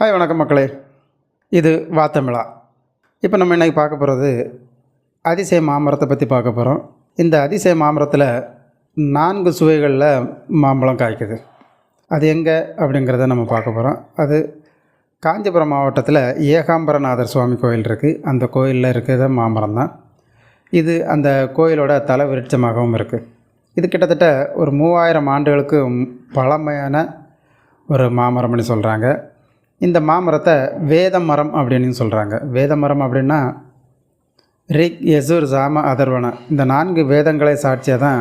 Hi வணக்கம் மக்களே. இது வாத்தமிழா. இப்போ நம்ம இன்றைக்கி பார்க்க போகிறது அதிசய மாமரத்தை பற்றி பார்க்க போகிறோம் இந்த அதிசய மாமரத்தில் நான்கு சுவைகளில் மாம்பழம் காய்க்குது. அது எங்கே அப்படிங்கிறத நம்ம பார்க்க போகிறோம் அது காஞ்சிபுரம் மாவட்டத்தில் ஏகாம்பரநாதர் சுவாமி கோயில் இருக்குது அந்த கோயிலில் இருக்கிற மாமரம் தான். இது அந்த கோயிலோட தலை விருட்சமாகவும் இருக்குது இது கிட்டத்தட்ட ஒரு மூவாயிரம் ஆண்டுகளுக்கு பழமையான ஒரு மாமரம்னு சொல்கிறாங்க இந்த மாமரத்தை வேத மரம் அப்படின்னு சொல்கிறாங்க வேத மரம் அப்படின்னா ரிக் எசூர் சாம அதர்வன. இந்த நான்கு வேதங்களை சாட்சியாக தான்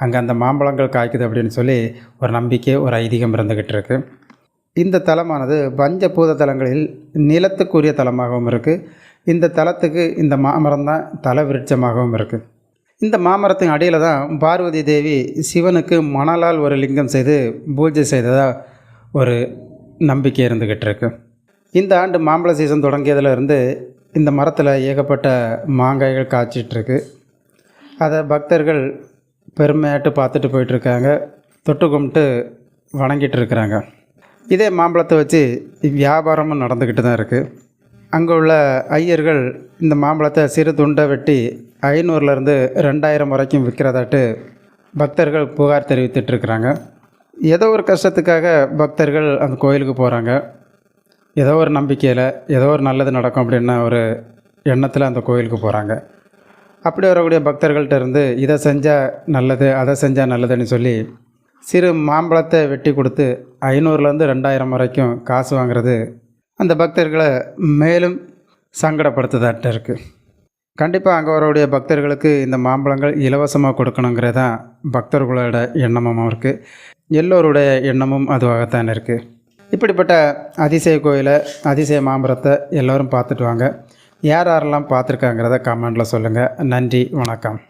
அங்கே அந்த மாம்பழங்கள் காய்க்குது அப்படின்னு சொல்லி ஒரு நம்பிக்கை ஒரு ஐதீகம் இருந்துக்கிட்டு இருக்கு. இந்த தலமானது பஞ்சபூத தலங்களில் நிலத்துக்குரிய தலமாகவும் இருக்குது இந்த தலத்துக்கு இந்த மாமரம் தான் தல விருட்சமாகவும் இருக்குது இந்த மாமரத்தின் அடியில் தான் பார்வதி தேவி சிவனுக்கு மணலால் ஒரு லிங்கம் செய்து பூஜை செய்ததாக ஒரு நம்பிக்கை இருந்துக்கிட்டு இருக்கு. இந்த ஆண்டு மாம்பழ சீசன் தொடங்கியதுலேருந்து இந்த மரத்தில் ஏகப்பட்ட மாங்காய்கள் காய்ச்சிட்ருக்கு அதை பக்தர்கள் பெருமையாட்டு பார்த்துட்டு போயிட்டுருக்காங்க தொட்டு கும்பிட்டு வணங்கிட்டு இருக்கிறாங்க. இதே மாம்பழத்தை வச்சு வியாபாரமும் நடந்துக்கிட்டு தான் இருக்குது அங்கே உள்ள ஐயர்கள் இந்த மாம்பழத்தை சிறு துண்டை வெட்டி ஐநூறுலேருந்து ரெண்டாயிரம் வரைக்கும் விற்கிறதாட்டு பக்தர்கள் புகார் தெரிவித்துட்ருக்குறாங்க ஏதோ ஒரு கஷ்டத்துக்காக பக்தர்கள் அந்த கோயிலுக்கு போகிறாங்க ஏதோ ஒரு நம்பிக்கையில் ஏதோ ஒரு நல்லது நடக்கும் அப்படின்ன ஒரு எண்ணத்தில் அந்த கோயிலுக்கு போகிறாங்க அப்படி வரக்கூடிய பக்தர்கள்ட்ட இருந்து இதை செஞ்சால் நல்லது அதை செஞ்சால் நல்லதுன்னு சொல்லி சிறு மாம்பழத்தை வெட்டி கொடுத்து ஐநூறுலேருந்து ரெண்டாயிரம் வரைக்கும் காசு வாங்குறது அந்த பக்தர்களை மேலும் சங்கடப்படுத்துதாட்ட இருக்குது கண்டிப்பாக அங்கே வரக்கூடிய பக்தர்களுக்கு இந்த மாம்பழங்கள் இலவசமாக கொடுக்கணுங்கிறது தான் பக்தர்களோட எண்ணமும் இருக்குது எல்லோருடைய எண்ணமும் அதுவாகத்தான் இருக்குது இப்படிப்பட்ட அதிசய கோயிலை அதிசய மாம்பரத்தை எல்லோரும் பார்த்துட்டு வாங்க. யார் யாரெல்லாம் பார்த்துருக்காங்கிறத கமெண்டில் சொல்லுங்கள் நன்றி வணக்கம்.